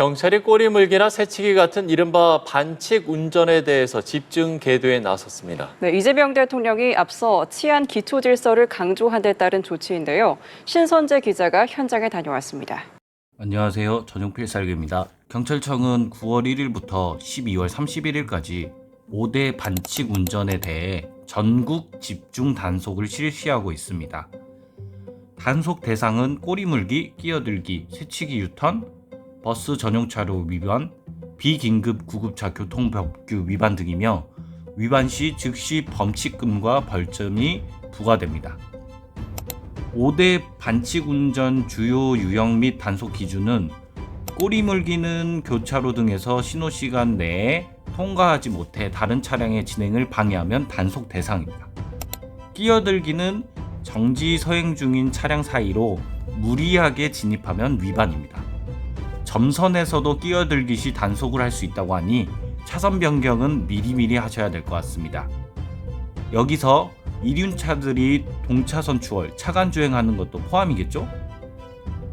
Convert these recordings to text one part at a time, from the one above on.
경찰이 꼬리 물기나 새치기 같은 이른바 반칙 운전에 대해서 집중 계도에 나섰습니다. 네, 이재명 대통령이 앞서 치안 기초 질서를 강조한 데 따른 조치인데요. 신선재 기자가 현장에 다녀왔습니다. 안녕하세요. 전용필 살기입니다. 경찰청은 9월 1일부터 12월 31일까지 5대 반칙 운전에 대해 전국 집중 단속을 실시하고 있습니다. 단속 대상은 꼬리물기, 끼어들기, 새치기 유턴, 버스 전용차로 위반, 비긴급 구급차 교통법규 위반 등이며 위반 시 즉시 범칙금과 벌점이 부과됩니다. 5대 반칙 운전 주요 유형 및 단속 기준은 꼬리 물기는 교차로 등에서 신호 시간 내에 통과하지 못해 다른 차량의 진행을 방해하면 단속 대상입니다. 끼어들기는 정지 서행 중인 차량 사이로 무리하게 진입하면 위반입니다. 점선에서도 끼어들기 시 단속을 할 수 있다고 하니 차선 변경은 미리미리 하셔야 될 것 같습니다. 여기서 이륜차들이 동차선 추월, 차간 주행하는 것도 포함이겠죠?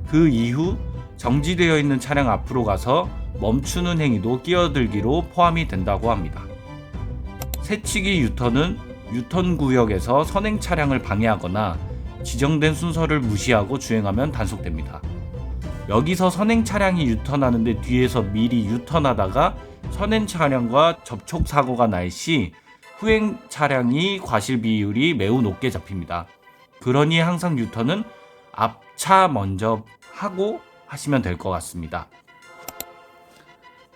그 이후 정지되어 있는 차량 앞으로 가서 멈추는 행위도 끼어들기로 포함이 된다고 합니다. 새치기 유턴은 유턴 구역에서 선행 차량을 방해하거나 지정된 순서를 무시하고 주행하면 단속됩니다. 여기서 선행 차량이 유턴하는데 뒤에서 미리 유턴하다가 선행 차량과 접촉 사고가 날 시 후행 차량이 과실 비율이 매우 높게 잡힙니다. 그러니 항상 유턴은 앞차 먼저 하고 하시면 될 것 같습니다.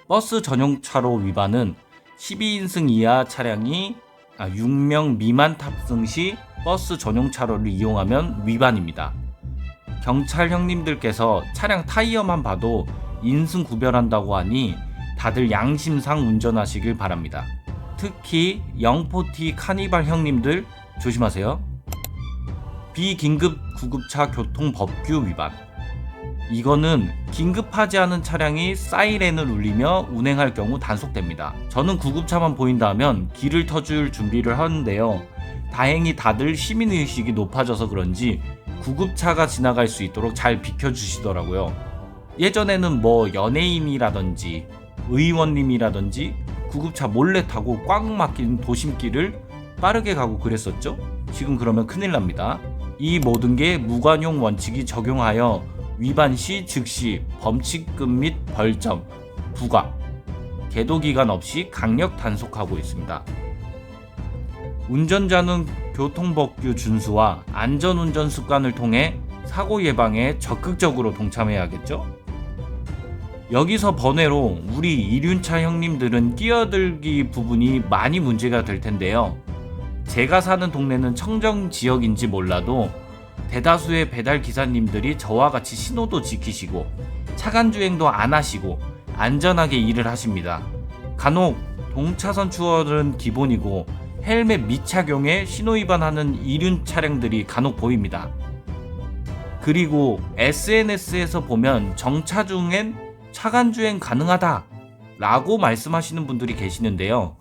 버스 전용차로 위반은 12인승 이하 차량이 6명 미만 탑승 시 버스 전용차로를 이용하면 위반입니다. 경찰 형님들께서 차량 타이어만 봐도 인승 구별한다고 하니 다들 양심상 운전하시길 바랍니다. 특히 영포티 카니발 형님들 조심하세요. 비긴급 구급차 교통 법규 위반. 이거는 긴급하지 않은 차량이 사이렌을 울리며 운행할 경우 단속됩니다. 저는 구급차만 보인다면 길을 터줄 준비를 하는데요. 다행히 다들 시민의식이 높아져서 그런지 구급차가 지나갈 수 있도록 잘 비켜주시더라고요. 예전에는 뭐 연예인이라든지 의원님이라든지 구급차 몰래 타고 꽉 막힌 도심길을 빠르게 가고 그랬었죠? 지금 그러면 큰일 납니다. 이 모든 게 무관용 원칙이 적용하여 위반 시 즉시 범칙금 및 벌점, 부과, 계도 기간 없이 강력 단속하고 있습니다. 운전자는 교통법규 준수와 안전운전 습관을 통해 사고 예방에 적극적으로 동참해야겠죠? 여기서 번외로 우리 이륜차 형님들은 끼어들기 부분이 많이 문제가 될 텐데요. 제가 사는 동네는 청정 지역인지 몰라도 대다수의 배달 기사님들이 저와 같이 신호도 지키시고 차간 주행도 안 하시고 안전하게 일을 하십니다. 간혹 동차선 추월은 기본이고 헬멧 미착용에 신호 위반하는 이륜 차량들이 간혹 보입니다. 그리고 SNS에서 보면 정차 중엔 차간 주행 가능하다 라고 말씀하시는 분들이 계시는데요.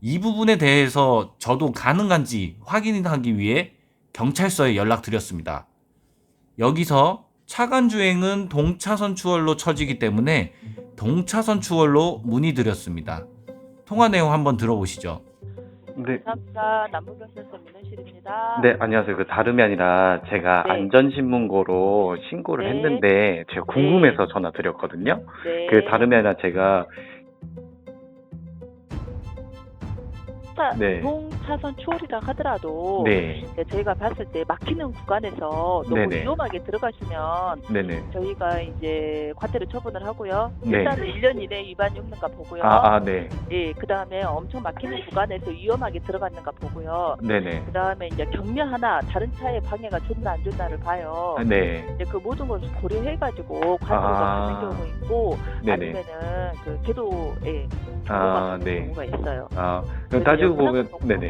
이 부분에 대해서 저도 가능한지 확인하기 위해 경찰서에 연락드렸습니다. 여기서 차간 주행은 동차선 추월로 처지기 때문에 동차선 추월로 문의드렸습니다. 통화 내용 한번 들어보시죠. 네, 감사합니다. 남부경찰서 민원실입니다. 네, 안녕하세요. 그 다름이 아니라 제가 네. 안전신문고로 신고를 네. 했는데 제가 궁금해서 전화 드렸거든요. 네. 그 다름이 아니라 제가 차, 네. 동차선 추월이라 하더라도 네, 네, 저희가 봤을 때 막히는 구간에서 너무 네네. 위험하게 들어가시면 네네. 저희가 이제 과태료 처분을 하고요. 네. 일단 1년 이내 위반이 없는가 보고요. 아, 아, 네, 예, 그 다음에 엄청 막히는 구간에서 위험하게 들어갔는가 보고요. 네네. 그 다음에 이제 경며 하나 다른 차의 방해가 좋나 안 좋나를 봐요. 아, 네, 이제 그 모든 것을 고려해가지고 과태료가 아. 받는 경우 있고 네네. 아니면은 그 계도에 아, 경고가 네. 경우가 있어요. 아, 그럼 따지고 보면, 네네.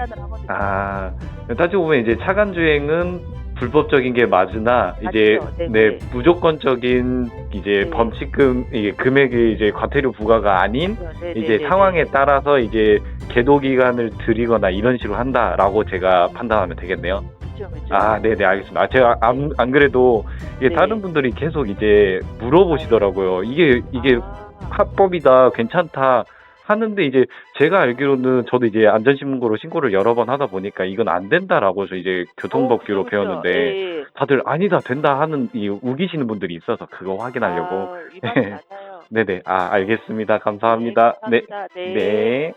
아, 따지고 보면 이제 차간 주행은 불법적인 게 맞으나 이제 맞죠. 네 네. 네 무조건적인 이제 네. 범칙금 이게 금액이 이제 과태료 부과가 아닌 네, 네, 이제 네, 상황에 네. 따라서 이제 계도 기간을 드리거나 이런 식으로 한다라고 제가 판단하면 되겠네요. 그렇죠, 그렇죠. 아, 네, 네, 알겠습니다. 아, 제가 안, 안 그래도 이게 네. 다른 분들이 계속 이제 물어보시더라고요. 이게 이게 아, 합법이다, 괜찮다 하는데 이제 제가 알기로는 저도 이제 안전신고로 신고를 여러 번 하다 보니까 이건 안 된다라고 저 이제 교통법규로 어, 그죠. 배웠는데 예, 예. 다들 아니다 된다 하는 이 우기시는 분들이 있어서 그거 확인하려고. 아, 위반이 맞아요. 네네. 아 알겠습니다. 감사합니다. 네, 네. 감사합니다. 네. 네.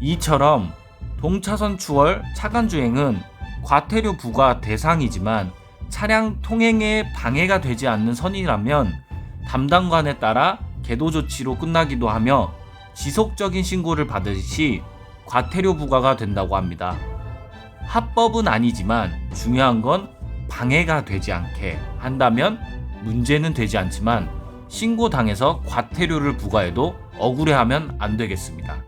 이처럼 동차선 추월 차간 주행은 과태료 부과 대상이지만 차량 통행에 방해가 되지 않는 선이라면 담당관에 따라 계도 조치로 끝나기도 하며 지속적인 신고를 받으시 과태료 부과가 된다고 합니다. 합법은 아니지만 중요한 건 방해가 되지 않게 한다면 문제는 되지 않지만 신고 당해서 과태료를 부과해도 억울해하면 안 되겠습니다.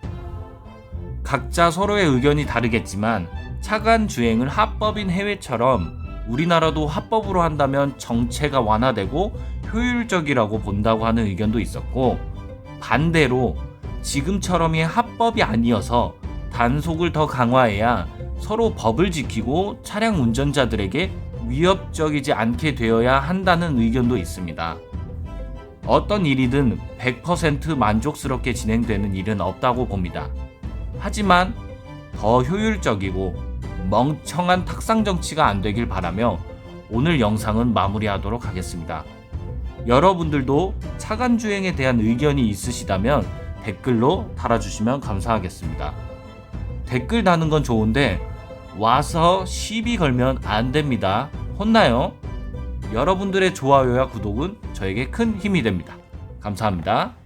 각자 서로의 의견이 다르겠지만 차간 주행을 합법인 해외처럼 우리나라도 합법으로 한다면 정체가 완화되고 효율적이라고 본다고 하는 의견도 있었고 반대로 지금처럼이 합법이 아니어서 단속을 더 강화해야 서로 법을 지키고 차량 운전자들에게 위협적이지 않게 되어야 한다는 의견도 있습니다. 어떤 일이든 100% 만족스럽게 진행되는 일은 없다고 봅니다. 하지만 더 효율적이고 멍청한 탁상 정치가 안 되길 바라며 오늘 영상은 마무리하도록 하겠습니다. 여러분들도 차간 주행에 대한 의견이 있으시다면 댓글로 달아주시면 감사하겠습니다. 댓글 다는 건 좋은데 와서 시비 걸면 안 됩니다. 혼나요. 여러분들의 좋아요와 구독은 저에게 큰 힘이 됩니다. 감사합니다.